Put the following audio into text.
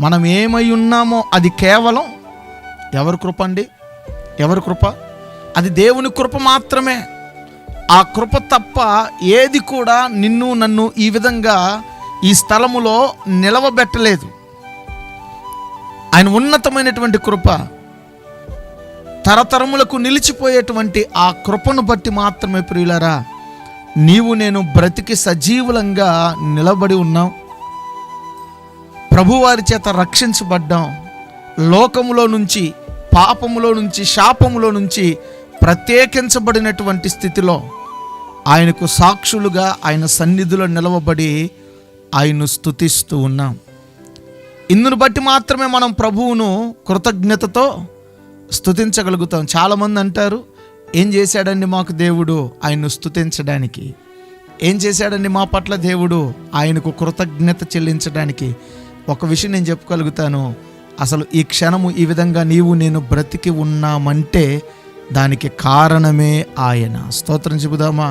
మనం ఏమై ఉన్నామో అది కేవలం ఎవరి కృప అండి? ఎవరి కృప? అది దేవుని కృప మాత్రమే. ఆ కృప తప్ప ఏది కూడా నిన్ను నన్ను ఈ విధంగా ఈ స్థలములో నిలవబెట్టలేదు. ఆయన ఉన్నతమైనటువంటి కృప తరతరములకు నిలిచిపోయేటువంటి ఆ కృపను బట్టి మాత్రమే ప్రియులరా నీవు నేను బ్రతికి సజీవులంగా నిలబడి ఉన్నాం. ప్రభువారి చేత రక్షించబడ్డాం. లోకములో నుంచి పాపములో నుంచి శాపములో నుంచి ప్రత్యేకించబడినటువంటి స్థితిలో ఆయనకు సాక్షులుగా ఆయన సన్నిధిలో నిలవబడి ఆయన్ను స్థుతిస్తూ ఉన్నాం. ఇందును బట్టి మాత్రమే మనం ప్రభువును కృతజ్ఞతతో స్థుతించగలుగుతాం చాలామంది అంటారు ఏం చేశాడండి మాకు దేవుడు ఆయన్ను స్థుతించడానికి ఏం చేశాడండి మా పట్ల దేవుడు ఆయనకు కృతజ్ఞత చెల్లించడానికి? ఒక విషయం నేను చెప్పగలుగుతాను. అసలు ఈ క్షణము ఈ విధంగా నీవు నేను బ్రతికి ఉన్నామంటే దానికి కారణమే ఆయన. స్తోత్రం చెబుదామా?